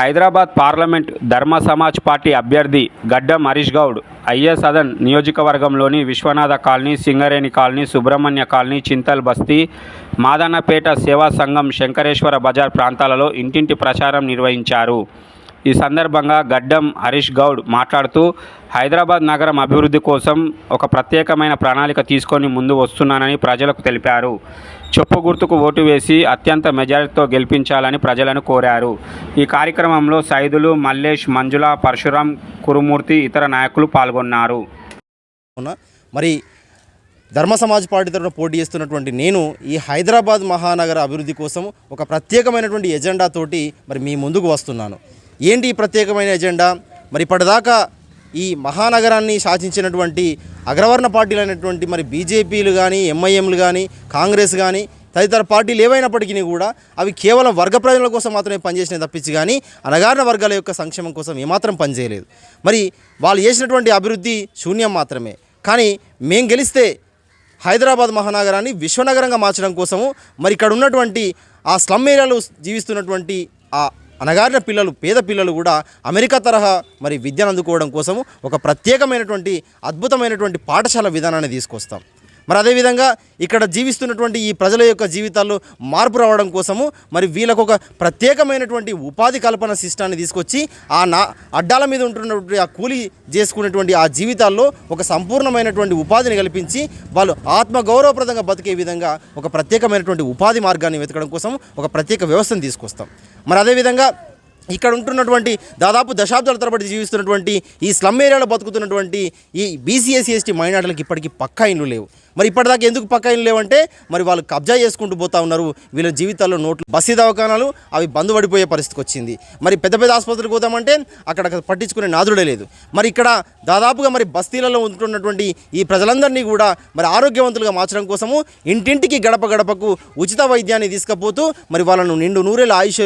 Hyderabad parliament ధర్మ Samaj party అభ్యర్థి గడ్డం హరీష్ గౌడ్ అయ్యే సదన్ నియోజకవర్గంలోని Vishwanatha colony Singareni colony Subrahmanya colony Chintal Basti Madannapet సేవా సంఘం శంకరేశ్వర బజార్ ప్రాంతాలలో ఇంటింటి ప్రచారం నిర్వహించారు. ఈ సందర్భంగా గడ్డం హరీష్ గౌడ్ మాట్లాడుతూ హైదరాబాద్ నగరం అభివృద్ధి కోసం ఒక ప్రత్యేకమైన ప్రణాళిక తీసుకొని ముందు వస్తున్నానని ప్రజలకు తెలిపారు. చొప్పు గుర్తుకు ఓటు వేసి అత్యంత మెజారిటీతో గెలిపించాలని ప్రజలను కోరారు. ఈ కార్యక్రమంలో సైదులు మల్లేష్ మంజుల పరశురాం కురుమూర్తి ఇతర నాయకులు పాల్గొన్నారు. మరి ధర్మ సమాజ్ పార్టీ తరఫున పోటీ చేస్తున్నటువంటి నేను ఈ హైదరాబాద్ మహానగర అభివృద్ధి కోసం ఒక ప్రత్యేకమైనటువంటి ఎజెండా తోటి మరి మీ ముందుకు వస్తున్నాను. ఏంటి ఈ ప్రత్యేకమైన ఎజెండా? మరి ఇప్పటిదాకా ఈ మహానగరాన్ని శాసించినటువంటి అగ్రవర్ణ పార్టీలు అయినటువంటి మరి బీజేపీలు కానీ ఎంఐఎంలు కానీ కాంగ్రెస్ కానీ తదితర పార్టీలు ఏవైనప్పటికీ కూడా అవి కేవలం వర్గ ప్రజల కోసం మాత్రమే పనిచేసినాయి తప్పించి కానీ అనగారిన వర్గాల యొక్క సంక్షేమం కోసం ఏమాత్రం పనిచేయలేదు. మరి వాళ్ళు చేసినటువంటి అభివృద్ధి శూన్యం మాత్రమే. కానీ మేము గెలిస్తే హైదరాబాద్ మహానగరాన్ని విశ్వనగరంగా మార్చడం కోసము మరి ఇక్కడ ఉన్నటువంటి ఆ స్లమ్ ఏరియాలో జీవిస్తున్నటువంటి ఆ అనగారిన పిల్లలు పేద పిల్లలు కూడా అమెరికా తరహా మరి విద్యను అందుకోవడం కోసము ఒక ప్రత్యేకమైనటువంటి అద్భుతమైనటువంటి పాఠశాల విధానాన్ని తీసుకొస్తాం. మరి అదేవిధంగా ఇక్కడ జీవిస్తున్నటువంటి ఈ ప్రజల యొక్క జీవితాల్లో మార్పు రావడం కోసము మరి వీళ్ళకు ఒక ప్రత్యేకమైనటువంటి ఉపాధి కల్పన సిస్టాన్ని తీసుకొచ్చి ఆ నా అడ్డాల మీద ఉంటున్నటువంటి ఆ కూలి చేసుకునేటువంటి ఆ జీవితాల్లో ఒక సంపూర్ణమైనటువంటి ఉపాధిని కల్పించి వాళ్ళు ఆత్మగౌరవప్రదంగా బతికే విధంగా ఒక ప్రత్యేకమైనటువంటి ఉపాధి మార్గాన్ని వెతకడం కోసం ఒక ప్రత్యేక వ్యవస్థను తీసుకొస్తాం. మరి అదేవిధంగా ఇక్కడ ఉంటున్నటువంటి దాదాపు దశాబ్దాల తరబడి జీవిస్తున్నటువంటి ఈ స్లమ్ ఏరియాలో బతుకుతున్నటువంటి ఈ బీసీఎస్సీ ఎస్టీ మైనార్టీలకు ఇప్పటికీ పక్కా ఇండ్లు లేవు. మరి ఇప్పటిదాకా ఎందుకు పక్కన లేవంటే మరి వాళ్ళు కబ్జా చేసుకుంటూ పోతా ఉన్నారు. వీళ్ళ జీవితాల్లో నోట్లు బస్సీ దవాఖానాలు అవి బంద్ పడిపోయే పరిస్థితికి వచ్చింది. మరి పెద్ద పెద్ద ఆసుపత్రికి పోతామంటే అక్కడ పట్టించుకునే నాదుడే లేదు. మరి ఇక్కడ దాదాపుగా మరి బస్తీలలో ఉంటున్నటువంటి ఈ ప్రజలందరినీ కూడా మరి ఆరోగ్యవంతులుగా మార్చడం కోసము ఇంటింటికి గడప గడపకు ఉచిత వైద్యాన్ని తీసుకపోతూ మరి వాళ్ళను నిండు నూరేళ్ళ ఆయుష్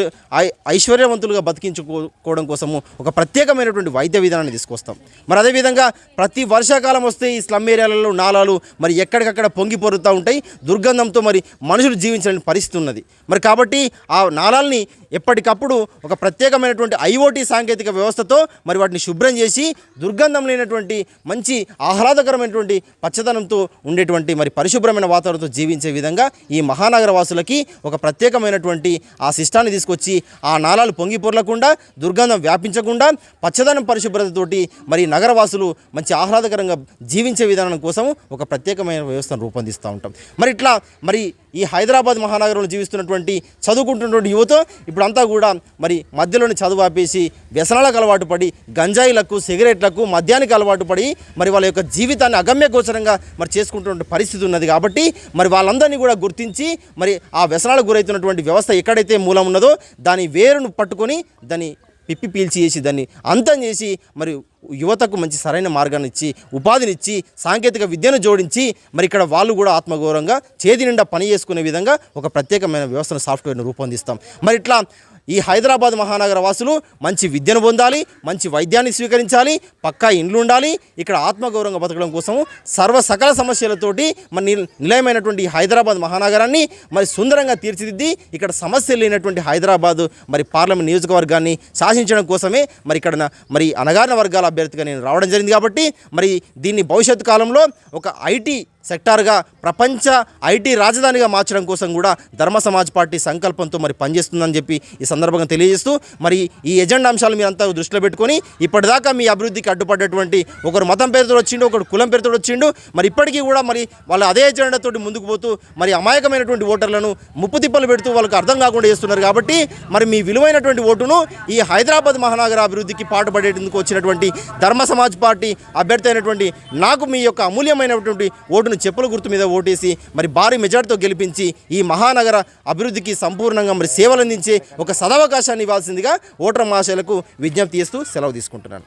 ఐశ్వర్యవంతులుగా బతికించుకోవడం కోసము ఒక ప్రత్యేకమైనటువంటి వైద్య విధానాన్ని తీసుకొస్తాం. మరి అదేవిధంగా ప్రతి వర్షాకాలం వస్తే ఈ స్లమ్ ఏరియాలలో నాలాలు మరి ఎక్కడికక్కడ పొంగి పొరుతూ ఉంటాయి. దుర్గంధంతో మరి మనుషులు జీవించలేని పరిస్థితి ఉన్నది. మరి కాబట్టి ఆ నాళాలని ఎప్పటికప్పుడు ఒక ప్రత్యేకమైనటువంటి ఐఓటీ సాంకేతిక వ్యవస్థతో మరి వాటిని శుభ్రం చేసి దుర్గంధం లేనటువంటి మంచి ఆహ్లాదకరమైనటువంటి పచ్చదనంతో ఉండేటువంటి మరి పరిశుభ్రమైన వాతావరణంతో జీవించే విధంగా ఈ మహానగర వాసులకి ఒక ప్రత్యేకమైనటువంటి ఆ సిస్టాన్ని తీసుకొచ్చి ఆ నాళాలు పొంగి పొరలకుండా దుర్గంధం వ్యాపించకుండా పచ్చదనం పరిశుభ్రతతోటి మరి నగరవాసులు మంచి ఆహ్లాదకరంగా జీవించే విధానం కోసం ఒక ప్రత్యేకమైన వ్యవస్థను రూపొందిస్తూ ఉంటాం. మరి ఇట్లా మరి ఈ హైదరాబాద్ మహానగరంలో జీవిస్తున్నటువంటి చదువుకుంటున్నటువంటి యువత ఇప్పుడు అంతా కూడా మరి మధ్యలోని చదువు ఆపేసి వ్యసనాలకు అలవాటు పడి గంజాయిలకు సిగరెట్లకు మద్యానికి అలవాటు పడి మరి వాళ్ళ యొక్క జీవితాన్ని అగమ్య గోచరంగా మరి చేసుకుంటున్న పరిస్థితి ఉన్నది కాబట్టి మరి వాళ్ళందరినీ కూడా గుర్తించి మరి ఆ వ్యసనాలకు గురవుతున్నటువంటి వ్యవస్థ ఎక్కడైతే మూలం ఉన్నదో దాని వేరును పట్టుకొని దాని పిప్పి పీల్చి చేసి దాన్ని అంతం చేసి మరి యువతకు మంచి సరైన మార్గాన్ని ఇచ్చి ఉపాధినిచ్చి సాంకేతిక విద్యను జోడించి మరి ఇక్కడ వాళ్ళు కూడా ఆత్మగౌరవంగా చేతి నిండా పని చేసుకునే విధంగా ఒక ప్రత్యేకమైన వ్యవస్థను సాఫ్ట్వేర్ను రూపొందిస్తాం. మరి ఇట్లా ఈ హైదరాబాద్ మహానగర వాసులు మంచి విద్యను పొందాలి మంచి వైద్యాన్ని స్వీకరించాలి పక్కా ఇండ్లు ఉండాలి. ఇక్కడ ఆత్మగౌరవంగా బతకడం కోసం సర్వ సకల సమస్యలతోటి మరి నిలయమైనటువంటి హైదరాబాద్ మహానగరాన్ని మరి సుందరంగా తీర్చిదిద్ది ఇక్కడ సమస్యలు లేనటువంటి హైదరాబాద్ మరి పార్లమెంట్ నియోజకవర్గాన్ని శాసించడం కోసమే మరి ఇక్కడ మరి అనగారిన వర్గాల అభ్యర్థిగా నేను రావడం జరిగింది కాబట్టి మరి దీన్ని భవిష్యత్తు కాలంలో ఒక ఐటీ సెక్టార్గా ప్రపంచ ఐటీ రాజధానిగా మార్చడం కోసం కూడా ధర్మ సమాజ్ పార్టీ సంకల్పంతో మరి పనిచేస్తుందని చెప్పి ఈ సందర్భంగా తెలియజేస్తూ మరి ఈ ఎజెండా అంశాలు మీరు అంతా దృష్టిలో పెట్టుకొని ఇప్పటిదాకా మీ అభివృద్ధికి అడ్డుపడ్డటువంటి ఒకరు మతం పేరుతో వచ్చిండు ఒకరు కులం పేరుతో వచ్చిండు మరి ఇప్పటికీ కూడా మరి వాళ్ళు అదే ఎజెండాతో ముందుకు పోతూ మరి అమాయకమైనటువంటి ఓటర్లను ముప్పు తిప్పలు పెడుతూ వాళ్ళకి అర్థం కాకుండా చేస్తున్నారు కాబట్టి మరి మీ విలువైనటువంటి ఓటును ఈ హైదరాబాద్ మహానగర అభివృద్ధికి పాటుపడేందుకు వచ్చినటువంటి ధర్మ సమాజ్ పార్టీ అభ్యర్థి అయినటువంటి నాకు మీ యొక్క అమూల్యమైనటువంటి ఓటును చెప్పుల గుర్తు మీద ఓటేసి మరి భారీ మెజార్టీతో గెలిపించి ఈ మహానగర అభివృద్ధికి సంపూర్ణంగా మరి సేవలు అందించే ఒక సదవకాశాన్ని ఇవ్వాల్సిందిగా ఓటర్ మహాశయులకు విజ్ఞప్తి చేస్తూ సెలవు తీసుకుంటున్నాను.